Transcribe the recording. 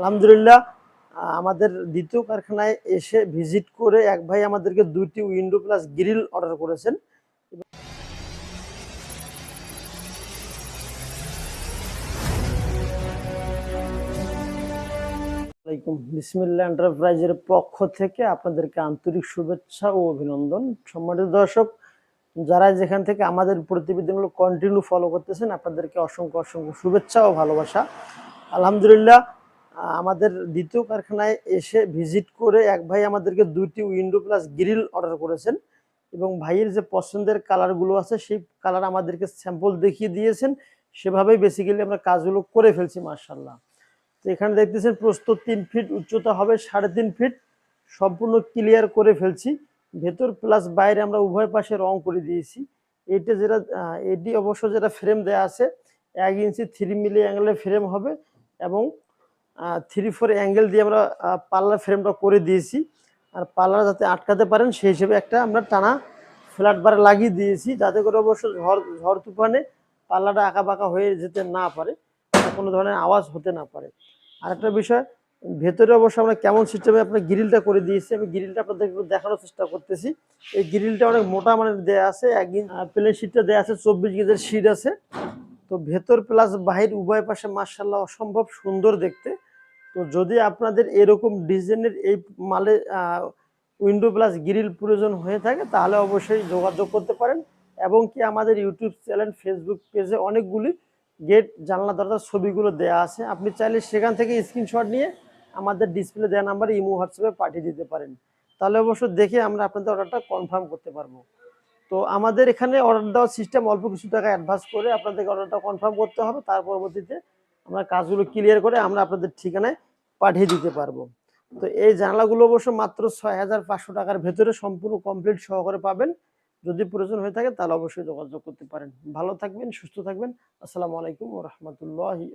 আলহামদুলিল্লাহ আমাদের দ্বিতীয় কারখানায় এসে ভিজিট করে এক ভাই আমাদেরকে দুইটি উইন্ডো প্লাস গ্রিল অর্ডার করেছেন। বিসমিল্লা এন্টারপ্রাইজের পক্ষ থেকে আপনাদেরকে আন্তরিক শুভেচ্ছা ও অভিনন্দন। সম্মানিত দর্শক, যারা যেখান থেকে আমাদের প্রতিবেদনগুলো কন্টিনিউ ফলো করতেছেন, আপনাদেরকে অসংখ্য অসংখ্য শুভেচ্ছা ও ভালোবাসা। আলহামদুলিল্লাহ আমাদের দ্বিতীয় কারখানায় এসে ভিজিট করে এক ভাই আমাদেরকে দুইটি উইন্ডো প্লাস গ্রিল অর্ডার করেছেন এবং ভাইয়ের যে পছন্দের কালারগুলো আছে সেই কালার আমাদেরকে স্যাম্পল দেখিয়ে দিয়েছেন। সেভাবেই বেসিক্যালি আমরা কাজগুলো করে ফেলছি মার্শাল্লাহ তো এখানে দেখতেছেন প্রস্থ তিন ফিট উচ্চতা হবে সাড়ে তিন ফিট সম্পূর্ণ ক্লিয়ার করে ফেলছি। ভেতর প্লাস বাইরে আমরা উভয় পাশে রং করে দিয়েছি। এটা যেটা এটি অবশ্য যেটা ফ্রেম দেয়া আছে, এক ইঞ্চি থ্রি মিলি অ্যাঙ্গেলে ফ্রেম হবে এবং থ্রি ফোর অ্যাঙ্গেল দিয়ে আমরা পাল্লার ফ্রেমটা করে দিয়েছি। আর পাল্লা যাতে আটকাতে পারেন, সেই হিসেবে একটা আমরা টানা ফ্ল্যাট বার লাগিয়ে দিয়েছি, যাতে করে অবশ্য ঝড় ঝড় তুফানে পাল্লাটা আঁকা বাঁকা হয়ে যেতে না পারে কোনো ধরনের আওয়াজ হতে না পারে। আর একটা বিষয়, ভেতরে অবশ্য আমরা কেমন সিস্টেমে আপনার গ্রিলটা করে দিয়েছি, আমি গ্রিলটা আপনাদের দেখানোর চেষ্টা করতেছি। এই গ্রিলটা অনেক মোটা মানের দেয়া আছে, এক প্লেন শিটটা দেয়া আছে, চব্বিশ গেজের শিট আছে। তো ভেতর প্লাস বাহির উভয় পাশে মার্শাল্লাহ অসম্ভব সুন্দর দেখতে। তো যদি আপনাদের এরকম ডিজাইনের এই মালে উইন্ডো প্লাস গ্রিল প্রয়োজন হয়ে থাকে, তাহলে অবশ্যই যোগাযোগ করতে পারেন। এবং কি আমাদের ইউটিউব চ্যানেল ফেসবুক পেজে অনেকগুলি গেট জানলা, দরজার ছবিগুলো দেয়া আছে। আপনি চাইলে সেখান থেকে স্ক্রিনশট নিয়ে আমাদের ডিসপ্লে দেওয়া নাম্বারে ইমো হোয়াটসঅ্যাপে পাঠিয়ে দিতে পারেন। তাহলে অবশ্য দেখে আমরা আপনাদের অর্ডারটা কনফার্ম করতে পারব। তো আমাদের এখানে অর্ডার দেওয়ার সিস্টেম অল্প কিছু টাকা অ্যাডভান্স করে আপনাদেরকে অর্ডারটা কনফার্ম করতে হবে। তার পরবর্তীতে আমরা কাজগুলো ক্লিয়ার করে আমরা আপনাদের ঠিকানায় পাঠিয়ে দিতে পারব। তো এই জানালাগুলো অবশ্য মাত্র ছয় হাজার পাঁচশো টাকার ভেতরে সম্পূর্ণ কমপ্লিট সহকারে পাবেন। যদি প্রয়োজন হয়ে থাকে তাহলে অবশ্যই যোগাযোগ করতে পারেন। ভালো থাকবেন, সুস্থ থাকবেন। আসসালামু আলাইকুম রহমতুল্লাহি